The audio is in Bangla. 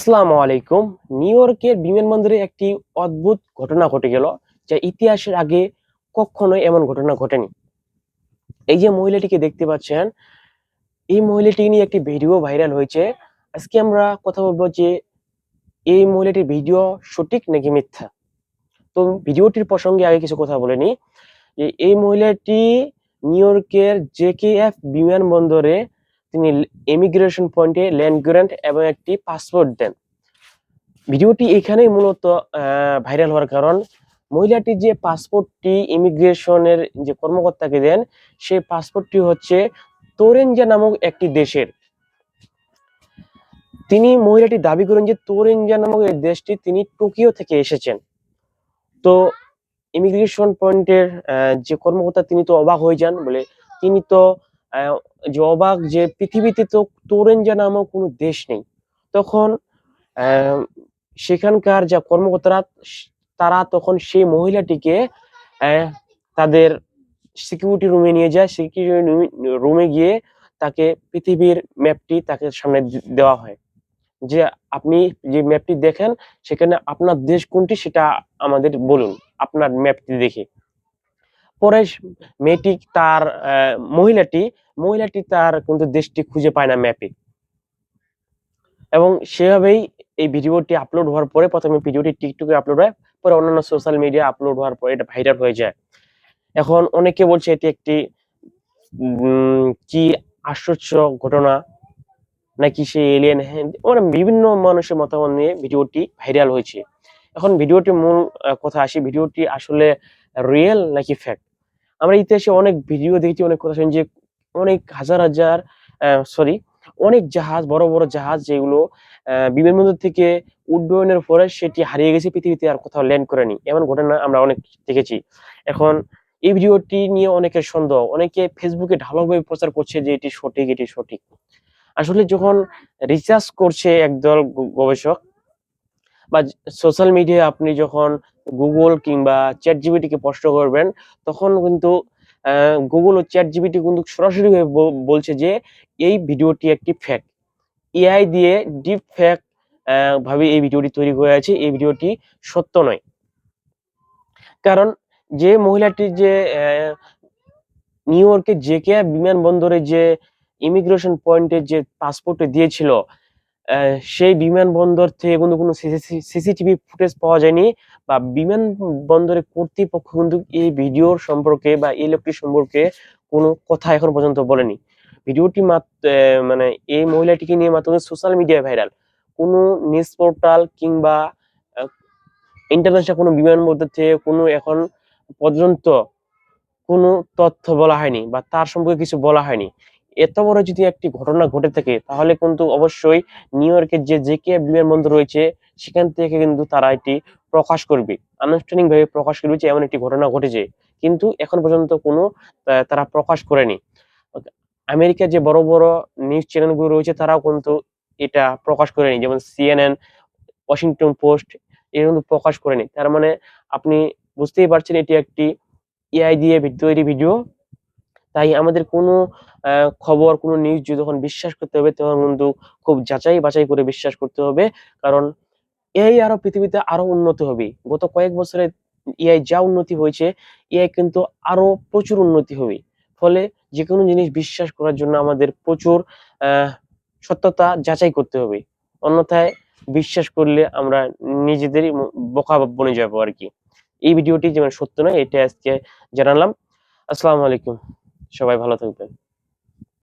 আসসালামু আলাইকুম। নিউ ইয়র্কের বিমানবন্দরে একটি অদ্ভুত ঘটনা ঘটে গেল, যা ইতিহাসের আগে কখনোই এমন ঘটনা ঘটেনি। এই যে মহিলাটিকে দেখতে পাচ্ছেন, এই মহিলাটি নিয়ে একটি ভিডিও ভাইরাল হয়েছে। আজকে আমরা কথা বলব যে এই মহিলাটির ভিডিও সঠিক নাকি মিথ্যা। তো ভিডিওটির প্রসঙ্গে আগে কিছু কথা বলে যে এই মহিলাটি নিউ ইয়র্কের জেকেএফ বিমানবন্দরে তিনি ইমিগ্রেশন পয়েন্টে ল্যান্ড গ্র্যান্ট এবং একটি পাসপোর্ট দেন। ভিডিওটি এখানেই মূলত ভাইরাল হওয়ার কারণ। মহিলাটি যে পাসপোর্টটি ইমিগ্রেশনের যে কর্মকর্তাকে দেন সেই পাসপোর্টটি হচ্ছে তোরেঞ্জা নামক একটি দেশের। তিনি মহিলাটি দাবি করেন যে তোরেঞ্জা নামক এই দেশটি তিনি টোকিও থেকে এসেছেন। তো ইমিগ্রেশন পয়েন্টের যে কর্মকর্তা তিনি তো অবাক হয়ে যান বলে, তিনি তো যে অবাক যে পৃথিবীতে তো তোরেঞ্জা নামক কোনো দেশ নেই। তখন সেখানকার যা কর্মকর্তারা, তারা তখন সেই মহিলাটিকে তাদের সিকিউরিটি রুমে নিয়ে যায়। সিকিউরিটি রুমে গিয়ে তাকে পৃথিবীর ম্যাপটি তাকে সামনে দেওয়া হয়। যে আপনি যে ম্যাপটি দেখেন, সেখানে আপনার দেশ কোনটি সেটা আমাদের বলুন, আপনার ম্যাপটি দেখে। পরে মেয়েটি তার মহিলাটি মহিলাটি তার কিন্তু দেশটি খুঁজে পায় না ম্যাপে। এবং সেভাবেই এই ভিডিওটি আপলোড হওয়ার পরে প্রথমে ভিডিওটি টিকটকে আপলোড হয়, পরে অন্যান্য সোশ্যাল মিডিয়া আপলোড হওয়ার পরে এটা ভাইরাল হয়ে যায়। এখন অনেকে বলছে এটি একটি কি আশ্চর্য ঘটনা, নাকি সে এলিয়েন মানে বিভিন্ন মানুষের মতামত নিয়ে ভিডিওটি ভাইরাল হয়েছে। এখন ভিডিওটি মূল কথা আসি, ভিডিওটি আসলে রিয়েল নাকি ফ্যাক্ট আমরা ইতিহাসে অনেক ভিডিও দেখেছি, অনেক কথা শুনি যে অনেক হাজার হাজার সরি অনেক জাহাজ, বড় বড় জাহাজ যেগুলো বিমানবন্দর থেকে উড্ডয়নের পরে সেটি হারিয়ে গেছে পৃথিবীতে আর কোথাও ল্যান্ড করেনি। এমন ঘটনা আমরা অনেক দেখেছি। এখন এই ভিডিওটি নিয়ে অনেকের সন্দেহ, অনেকে ফেসবুকে ঢালাওভাবে প্রচার করছে যে এটি সঠিক এটি সঠিক। আসলে যখন রিসার্চ করছে একদল গবেষক বা সোশ্যাল মিডিয়ায় আপনি যখন গুগল কিংবা চ্যাট জিবিটিকে প্রশ্ন করবেন, তখন কিন্তু গুগল ও চ্যাট জিবিটি কিন্তু সরাসরি বলছে যে, এই ভিডিওটি একটি ফ্যাক এআই দিয়ে ডিপ ফ্যাক ভাবে এই ভিডিওটি তৈরি করা আছে, এই ভিডিওটি সত্য নয়। কারণ যে মহিলাটি যে নিউ ইয়র্কের জেকে বিমানবন্দরে যে ইমিগ্রেশন পয়েন্টে যে পাসপোর্টে দিয়েছিল সেই বিমানবন্দর থেকে কিন্তু কোনো সিসিটিভি ফুটেজ পাওয়া যায়নি বা বিমানবন্দরের কর্তৃপক্ষ কিন্তু এই ভিডিওর সম্পর্কে বা এই লোকটি সম্পর্কে কোনো কথা এখন পর্যন্ত বলেনি। ভিডিওটি মাত্র মানে এই মহিলাটিকে নিয়ে মাত্র সোশ্যাল মিডিয়ায় ভাইরাল। কোনো নিউজ পোর্টাল কিংবা ইন্টারন্যাশনাল কোনো বিমানবন্দর থেকে কোনো এখন পর্যন্ত কোনো তথ্য বলা হয়নি বা তার সম্পর্কে কিছু বলা হয়নি। এত বড় যদি একটি ঘটনা ঘটে থাকে, তাহলে কিন্তু অবশ্যই নিউ ইয়র্কের যে জেকে বিমানবন্দর রয়েছে, সেখান থেকে কিন্তু তারা এটি প্রকাশ করবে। আনুষ্ঠানিকভাবে প্রকাশ করবে যে এমন একটি ঘটনা ঘটেছে। কিন্তু এখন পর্যন্ত কোনো তারা প্রকাশ করেনি। আমেরিকার যে বড় বড় নিউজ চ্যানেলগুলো রয়েছে, তারাও কিন্তু এটা প্রকাশ করেনি। যেমন সিএনএন ওয়াশিংটন পোস্ট এর কিন্তু প্রকাশ করেনি। তার মানে আপনি বুঝতেই পারছেন, এটি একটি এআই দিয়ে তৈরি ভিডিও। তাই আমাদের কোনো খবর, কোনো নিউজ যখন বিশ্বাস করতে হবে, তখন কিন্তু খুব যাচাই বাছাই করে বিশ্বাস করতে হবে। কারণ এআই আরও পৃথিবীতে আরও উন্নত হবে। গত কয়েক বছরে এআই যা উন্নতি হয়েছে এআই কিন্তু আরও প্রচুর উন্নতি হবে। ফলে যে কোনো জিনিস বিশ্বাস করার জন্য আমাদের প্রচুর সত্যতা যাচাই করতে হবে। অন্যথায় বিশ্বাস করলে আমরা নিজেদেরই বোকা বনে যাব আর কি। এই ভিডিওটি যেমন সত্য নয় এটা আজকে জানালাম। আসসালামু আলাইকুম। সবাই ভালো থাকবেন।